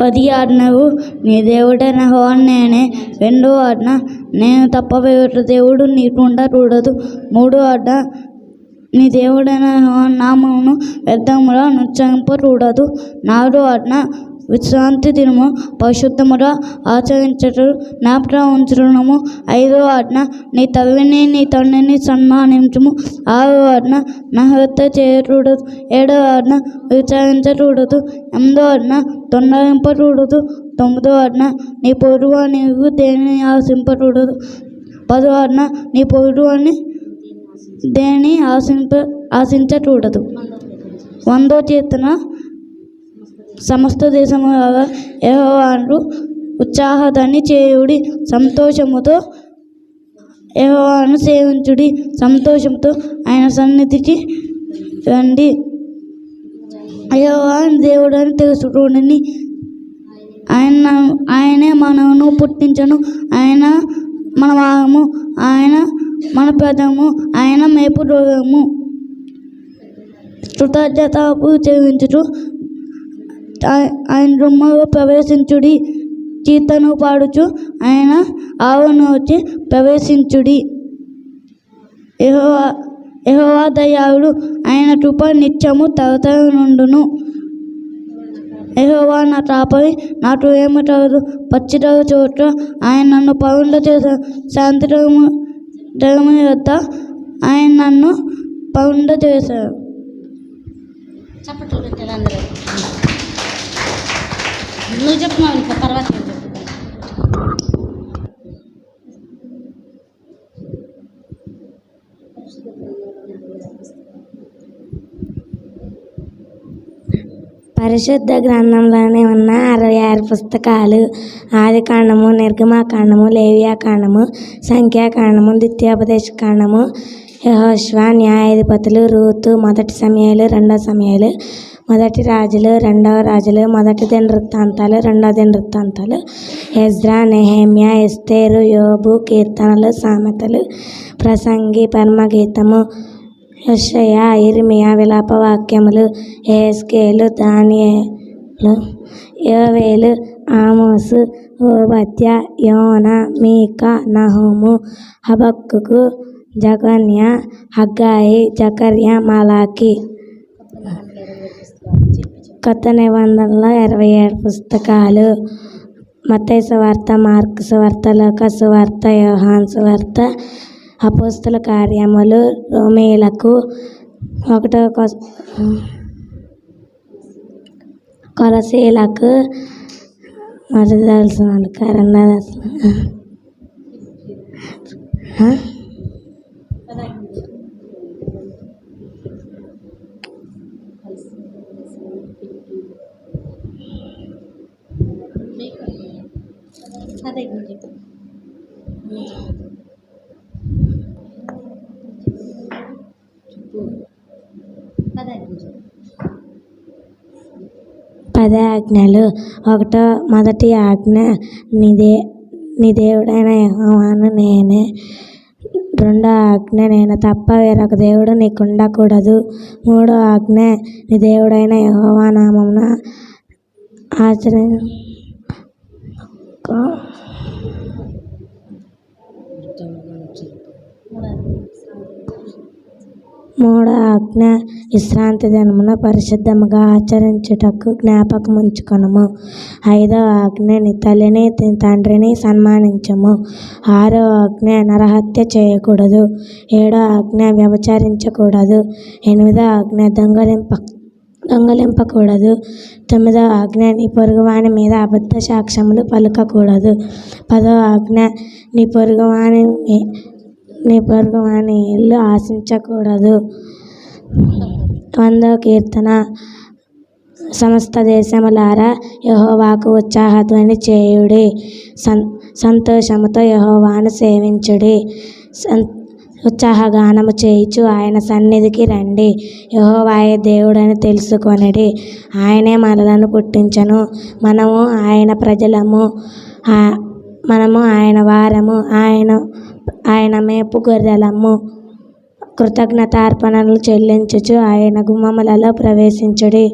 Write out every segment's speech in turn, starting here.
పది ఆడినవు నీ దేవుడైన హోన్ నేనే. రెండో ఆడిన నేను తప్ప దేవుడు నీకుండా చూడదు. మూడో ఆడిన నీ దేవుడైన యెహోవా నామమును నృత్యంప చూడదు. నాలుగో ఆడిన విశ్రాంతి దినము పరిశుద్ధముగా ఆచరించటం జ్ఞాపకం ఉంచడము ఐదో ఆజ్ఞ నీ తల్లిని నీ తండ్రిని సన్మానించము. ఆరో ఆజ్ఞ నా హత్య చేయకూడదు ఏడవ ఆజ్ఞ విచారించకూడదు. ఎనిమిదో ఆజ్ఞ తొందరింపకూడదు తొమ్మిదో ఆజ్ఞ నీ పొరుగు నీవు దేనిని ఆశింపకూడదు పదో ఆజ్ఞ నీ పొరుగు అని దేని ఆశింప ఆశించకూడదు. వందో చేతన సమస్త దేశము యెహోవాను ఉత్సాహదాన్ని చేయుడి సంతోషముతో యెహోవాను సేవించుడి సంతోషంతో ఆయన సన్నిధికి రండి. యెహోవా దేవుడు అని తెలుసుకోండి ఆయన ఆయనే మనను పుట్టించను. ఆయన మన భాగము ఆయన మన పెదము ఆయన మేపు రోగము. కృతజ్ఞతపు చెల్లించుచు ఆయన రొమ్మలో ప్రవేశించుడి కీర్తను పాడుచు ఆయన ఆవును వచ్చి ప్రవేశించుడి. యెహోవా యహోవా దయాళుడు ఆయన కృప నిత్యము తరతర నుండును యెహోవా నా తాపై నాకు ఏమి కలదు పచ్చిదల చోట ఆయన నన్ను పరుండ చేశారు శాంతి ధర్మ వద్ద ఆయన నన్ను పరుండ చేశారు చప్పట్లు పెట్టారు నువ్వు చెప్పు ఇంకా తర్వాత నేను చెప్తాను పరిశుద్ధ గ్రంథంలోనే ఉన్న అరవై ఆరు పుస్తకాలు ఆదికాండము నిర్గమాకాండము లేవియాకాండము సంఖ్యాకాండము ద్వితీయోపదేశకాండము కాండము న్యాయాధిపతులు రూతు మొదటి సమయాలు రెండవ సమయాలు మొదటి రాజులు రెండవ రాజులు మొదటి దిన వృత్తాంతాలు రెండవ దిన వృత్తాంతాలు ఎజ్రా నెహేమియా ఎస్తేరు యోబు కీర్తనలు సామెతలు ప్రసంగి పరమగీతము యషయ ఇర్మియా విలాప వాక్యములు ఏస్కేలు దానియేలు యోవేలు ఆమోసు ఓబద్య యోన మీక నహుము హబక్కుకు జగన్య హగ్గాయి జకర్య మలాకి. కొత్త నిబంధనలో ఇరవై ఏడు పుస్తకాలు. మత్తయి సువార్త మార్కు సువార్త లోక సువార్త యోహాన్ సువార్త అపోస్తుల కార్యములు రోమేలకు ఒకటో కొలసీలకు మరి తెలిసిన సరే పదే ఆజ్ఞలు. ఒకటో మొదటి ఆజ్ఞ నిదే నీ దేవుడైన యెహోవాను నేనే. రెండో ఆజ్ఞ నేను తప్ప వేరొక దేవుడు నీకు ఉండకూడదు మూడో ఆజ్ఞ నీ దేవుడైన యహోవా నామమున ఆచరణ మూడో ఆజ్ఞ. విశ్రాంతి దినమున పరిశుద్ధముగా ఆచరించుటకు జ్ఞాపకం ఉంచుకొనము ఐదో ఆజ్ఞ నీ తల్లిని తండ్రిని సన్మానించము. ఆరో ఆజ్ఞ నరహత్య చేయకూడదు. ఏడో ఆజ్ఞ వ్యవచరించకూడదు ఎనిమిదో ఆజ్ఞ దొంగలింప దొంగలింపకూడదు. తొమ్మిదో ఆజ్ఞ నీ పొరుగువాని మీద అబద్ధ సాక్ష్యములు పలుకకూడదు. పదో ఆజ్ఞ నీ పొరుగువాని నిబర్గమైన ఇల్లు ఆశించకూడదు. వందో కీర్తన. సమస్త దేశములారా యహోవాకు ఉత్సాహధ్వని చేయుడి. సం సంతోషముతో యహోవాను సేవించుడి. సం ఉత్సాహగానము చేయుచు ఆయన సన్నిధికి రండి. యహోవాయే దేవుడని తెలుసుకొనడి. ఆయనే మనలను పుట్టించను. మనము ఆయన ప్రజలము. మనము ఆయన వారము. ఆయన ఆయన మేపు గొర్రెలము కృతజ్ఞతార్పణలు చెల్లించుచు ఆయన గుమ్మములలో ప్రవేశించుడి.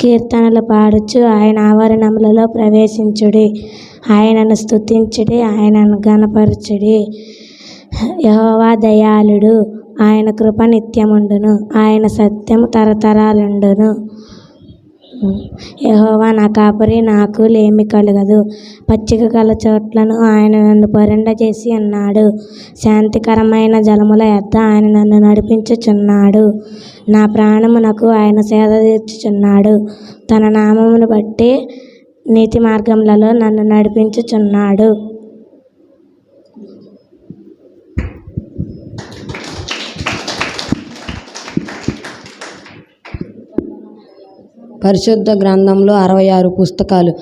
కీర్తనలు పాడుచు ఆయన ఆవరణములలో ప్రవేశించుడి. ఆయనను స్తుతించుడి ఆయనను గణపరచుడి యహోవా దయాళుడు ఆయన కృప నిత్యముండును. ఆయన సత్యము తరతరాలుండును. యహోవా నా కాపరి నాకు లేమి కలగదు. పచ్చిక గల చోట్లను ఆయన నన్ను పరిండ చేసి ఉన్నాడు శాంతికరమైన జలముల యొద్ద ఆయన నన్ను నడిపించుచున్నాడు. నా ప్రాణమునకు ఆయన సేద తీర్చుచున్నాడు. తన నామమును బట్టి నీతి మార్గములలో నన్ను నడిపించుచున్నాడు. పరిశుద్ధ గ్రంథంలో అరవై ఆరు పుస్తకాలు.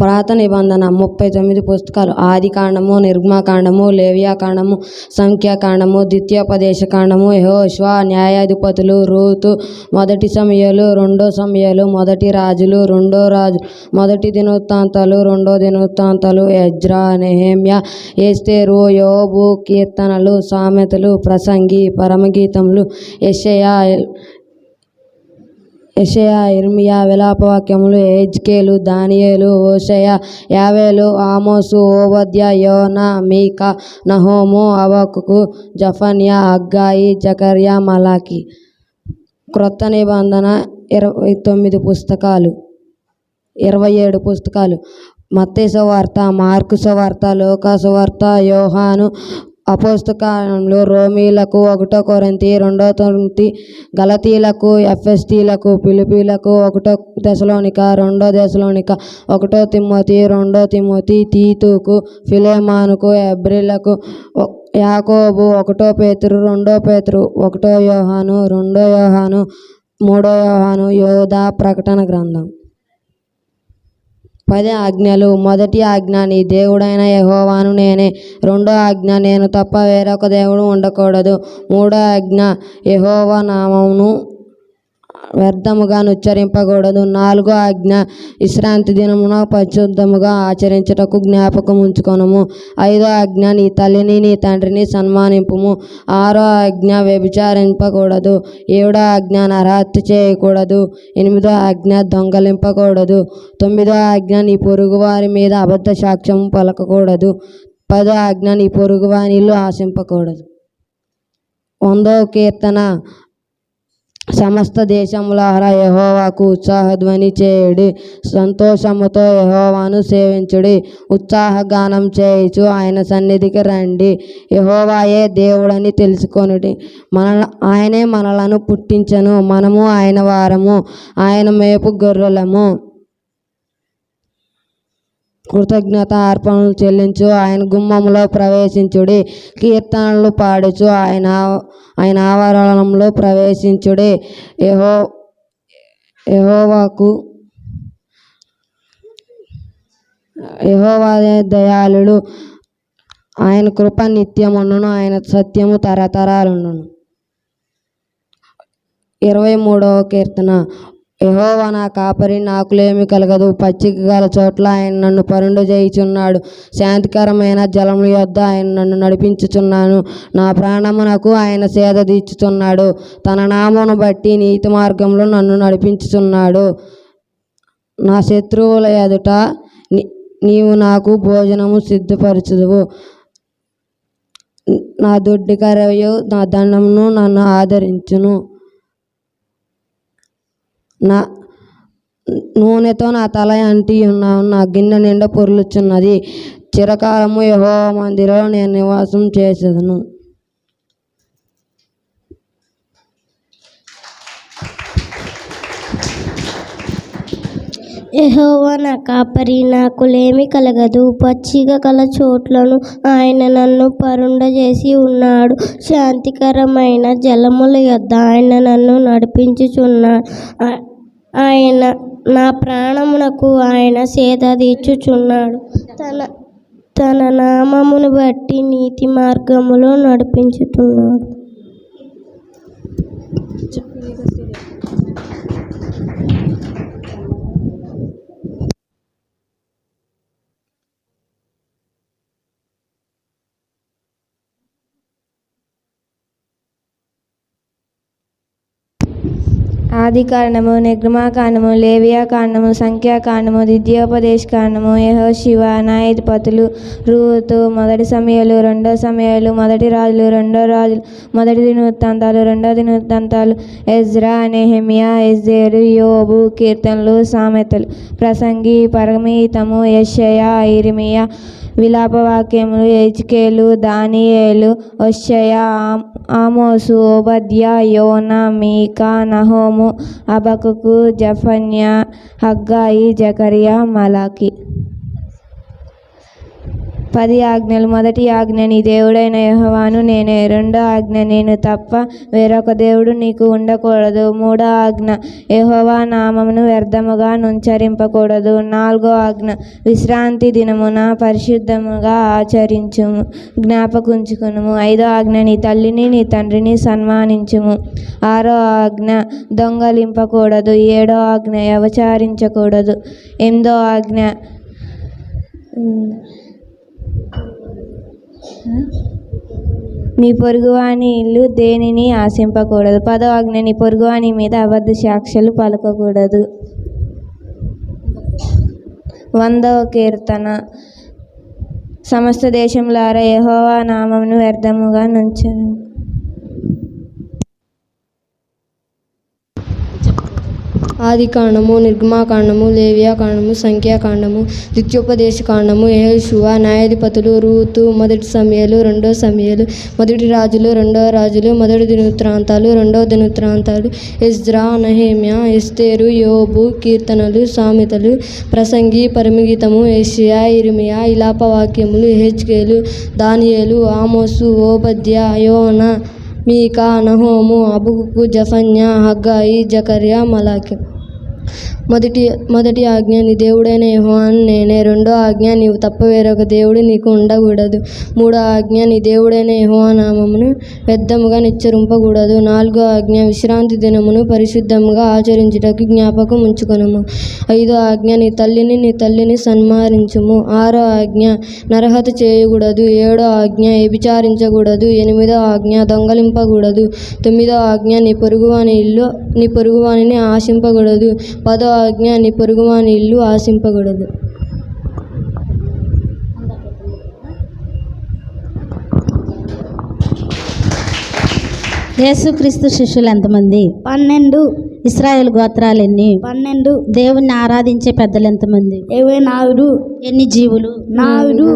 పురాత నిబంధన ముప్పై తొమ్మిది పుస్తకాలు. ఆదికాండము నిర్మాకాండము లేవ్యాకాండము సంఖ్యాకాండము ద్వితీయోపదేశకాండము కాండము న్యాయాధిపతులు రూతు మొదటి సమయాలు రెండో సమయాలు మొదటి రాజులు రెండో రాజు మొదటి దినోత్తాంతాలు రెండో దినోత్తాంతాలు యజ్రా నెహేమ్య ఏస్తేరు యోబు కీర్తనలు సామెతలు ప్రసంగి పరమగీతములు యశయ యెషయా ఇర్మియా విలాపవాక్యములు ఎజ్కేలు దానియేలు ఓషయ యావేలు ఆమోసు ఓబద్య యోనా మీకా నహోము అవకు జఫన్యా అగ్గాయి జకర్యా మలాకి. క్రొత్త నిబంధన ఇరవై తొమ్మిది పుస్తకాలు ఇరవై ఏడు పుస్తకాలు. మత్తయి వార్త మార్కు వార్త లోకాసు వార్త యోహాను అపోస్తకాలంలో రోమీలకు ఒకటో కొరంతి రెండో కొరింతి గలతీలకు ఎఫ్ఎస్టీలకు పిలిపీలకు ఒకటో దశలోనిక రెండో దశలోనిక ఒకటో తిమ్మతి రెండో తిమ్మతి తీతుకు ఫిలేమానుకు ఎబ్రిలకు యాకోబు ఒకటో పేతురు రెండో పేతురు ఒకటో యోహాను రెండో యోహాను మూడో యోహాను యోధ ప్రకటన గ్రంథం. పది ఆజ్ఞలు. మొదటి ఆజ్ఞ నీ దేవుడైన యహోవాను నేనే. రెండో ఆజ్ఞ నేను తప్ప వేరొక దేవుడు ఉండకూడదు. మూడో ఆజ్ఞ యహోవా నామమును వ్యర్థముగా ఉచ్చరింపకూడదు నాలుగో ఆజ్ఞ విశ్రాంతి దినమున పరిశుద్ధముగా ఆచరించుటకు జ్ఞాపకం ఉంచుకొనము ఐదో ఆజ్ఞ నీ తల్లిని నీ తండ్రిని సన్మానింపుము. ఆరో ఆజ్ఞ వ్యభిచారింపకూడదు. ఏడో ఆజ్ఞ నరహత్య చేయకూడదు. ఎనిమిదో ఆజ్ఞ దొంగలింపకూడదు. తొమ్మిదో ఆజ్ఞ నీ పొరుగువారి మీద అబద్ధ సాక్ష్యం పలకకూడదు. పదో ఆజ్ఞ నీ పొరుగువారి ఆశింపకూడదు. వందో కీర్తన సమస్త దేశములారా యహోవాకు ఉత్సాహధ్వని చేయుడి. సంతోషముతో యహోవాను సేవించుడి. ఉత్సాహగానం చేయుచు ఆయన సన్నిధికి రండి. యహోవాయే దేవుడని తెలుసుకొనుడి. మన ఆయనే మనలను పుట్టించను. మనము ఆయన వారము. ఆయన మేపు గొర్రెలము. కృతజ్ఞత అర్పణలు చెల్లించు. ఆయన గుమ్మంలో ప్రవేశించుడి. కీర్తనలు పాడుచు. ఆయన ఆయన ఆవరణంలో ప్రవేశించుడి. యహో యహోవాకు యహోవా దయాళుడు. ఆయన కృప నిత్యముండును. ఆయన సత్యము తరతరాలుండును. ఇరవై మూడవ కీర్తన. యహోవా నా కాపరి నాకులేమి కలగదు. పచ్చిక గల చోట్ల ఆయన నన్ను పరుండు చేయుచున్నాడు శాంతికరమైన జలముల యొద్ద ఆయన నన్ను నడిపించుచున్నాను. నా ప్రాణమునకు ఆయన సేద తీర్చుచున్నాడు. తన నామను బట్టి నీతి మార్గంలో నన్ను నడిపించుచున్నాడు. నా శత్రువుల ఎదుట నీవు నాకు భోజనము సిద్ధపరచుదువు. నా దొడ్డి కరవయు నా దండమును నన్ను ఆదరించును. నా నూనెతో నా తల అంటి ఉన్నాను నా గిన్నె నిండా పొర్లుచున్నది. చిరకాలము యహో మందిరంలో నేను నివాసం చేసేదను. యహోవా నా కాపరి నాకు లేమి కలగదు. పచ్చిక కల చోట్లను ఆయన నన్ను పరుండ చేసి ఉన్నాడు. శాంతికరమైన జలముల యొద్ద ఆయన నన్ను నడిపించుచున్నాడు ఆయన నా ప్రాణమునకు ఆయన సేద తీర్చుచున్నాడు. తన తన నామమును బట్టి నీతి మార్గములో నడిపించుతున్నాడు. ఆ కాండము నిర్గమాకాండము లేవియా కాండము సంఖ్యాకాండము ద్వితీయోపదేశకాండము యహో శివ న్యాయాధిపతులు రూతు మొదటి సమయాలు రెండో సమయాలు మొదటి రాజులు రెండో రాజులు మొదటి దినవృత్తాంతాలు రెండో దినవృత్తాంతాలు ఎజ్రా నెహమియా ఎజ్జేరు యోబు కీర్తనలు సామెతలు ప్రసంగి పరమీతము యషయా ఇరిమియా విలాపవాక్యములు ఎజ్కేలు దానియేలు ఒషయ ఆమోసు ఓబద్య యోనా మీకా నహోము అబకుకు జఫన్యా హగ్గాయి జకరియా మలాకి. పది ఆజ్ఞలు. మొదటి ఆజ్ఞ నీ దేవుడైన యహవాను నేనే రెండో ఆజ్ఞ నేను తప్ప వేరొక దేవుడు నీకు ఉండకూడదు. మూడో ఆజ్ఞ యహోవా నామమును వ్యర్థముగా నుంచరింపకూడదు నాలుగో ఆజ్ఞ విశ్రాంతి దినమున పరిశుద్ధముగా ఆచరించుము జ్ఞాపకుంచుకునుము. ఐదో ఆజ్ఞ నీ తల్లిని నీ తండ్రిని సన్మానించుము. ఆరో ఆజ్ఞ దొంగలింపకూడదు. ఏడో ఆజ్ఞ వ్యవచారించకూడదు ఎనిమిదో ఆజ్ఞ నీ పొరుగువాని ఇల్లు దేనిని ఆశింపకూడదు? పదో ఆజ్ఞ నీ పొరుగువాని మీద అబద్ధ సాక్ష్యాలు పలకకూడదు. వందవ కీర్తన. సమస్త దేశంలారా యహోవా నామమును వ్యర్థముగా నుంచను. ఆదికాండము నిర్గమాకాండము లేవ్యాకాండము సంఖ్యాకాండము ద్వితీయోపదేశ కాండము న్యాయాధిపతులు రూతు మొదటి సమయాలు రెండో సమయాలు మొదటి రాజులు రెండో రాజులు మొదటి దినవృత్తాంతాలు రెండో దినవృత్తాంతాలు ఎజ్రా నహేమ్యా ఎస్తేరు యోబు కీర్తనలు సామెతలు ప్రసంగి పరిమిగీతము ఏషియా ఇరిమియా ఇలాప వాక్యములు హెచ్కేలు దానియేలు ఆమోసు ఓబద్య యోన మీకా నహోము అబుకు జఫన్యా హగ్గాయి జకర్యా మలాకి మొదటి మొదటి ఆజ్ఞ నీ దేవుడైన యహోవాను నేనే. రెండో ఆజ్ఞ నీవు తప్ప వేరొక దేవుడు నీకు ఉండకూడదు. మూడో ఆజ్ఞ నీ దేవుడైన యహోవా నామమును వ్యర్థముగా నిచ్చరింపకూడదు. నాలుగో ఆజ్ఞ విశ్రాంతి దినమును పరిశుద్ధముగా ఆచరించుటకు జ్ఞాపకం ఉంచుకొనుము. ఐదో ఆజ్ఞ నీ తల్లిని నీ తల్లిని సన్మానించుము. ఆరో ఆజ్ఞ నరహత చేయకూడదు. ఏడో ఆజ్ఞ వ్యభిచారించకూడదు. ఎనిమిదో ఆజ్ఞ దొంగలింపకూడదు. తొమ్మిదో ఆజ్ఞ నీ పొరుగువాని ఇల్లు నీ పొరుగువానిని ఆశింపకూడదు. పదో ఆజ్ఞ నీ పొరుగువాని ఇల్లు ఆశింపకూడదు యేసుక్రీస్తు శిష్యులు ఎంతమంది? పన్నెండు. ఇస్రాయేల్ గోత్రాలు ఎన్ని పన్నెండు. దేవుణ్ణి ఆరాధించే పెద్దలు ఎంతమంది ఇరవై నాలుగు ఎన్ని జీవులు? నాలుగు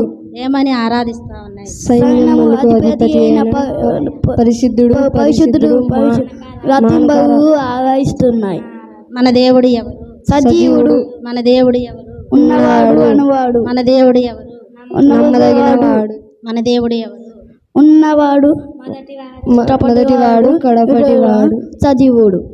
ఏమని ఆరాధిస్తా ఉన్నాయి? పరిశుద్ధుడు పరిశుద్ధుడు రతింబగు ఆరాయిస్తున్నాయి మన దేవుడు ఎవరు? సజీవుడు మన దేవుడు ఎవరు? ఉన్నవాడు అనువాడు మన దేవుడు ఎవరు ఉన్నవాడు. మన దేవుడు ఎవరు? ఉన్నవాడు. మొదటివాడు కడపటివాడు సజీవుడు.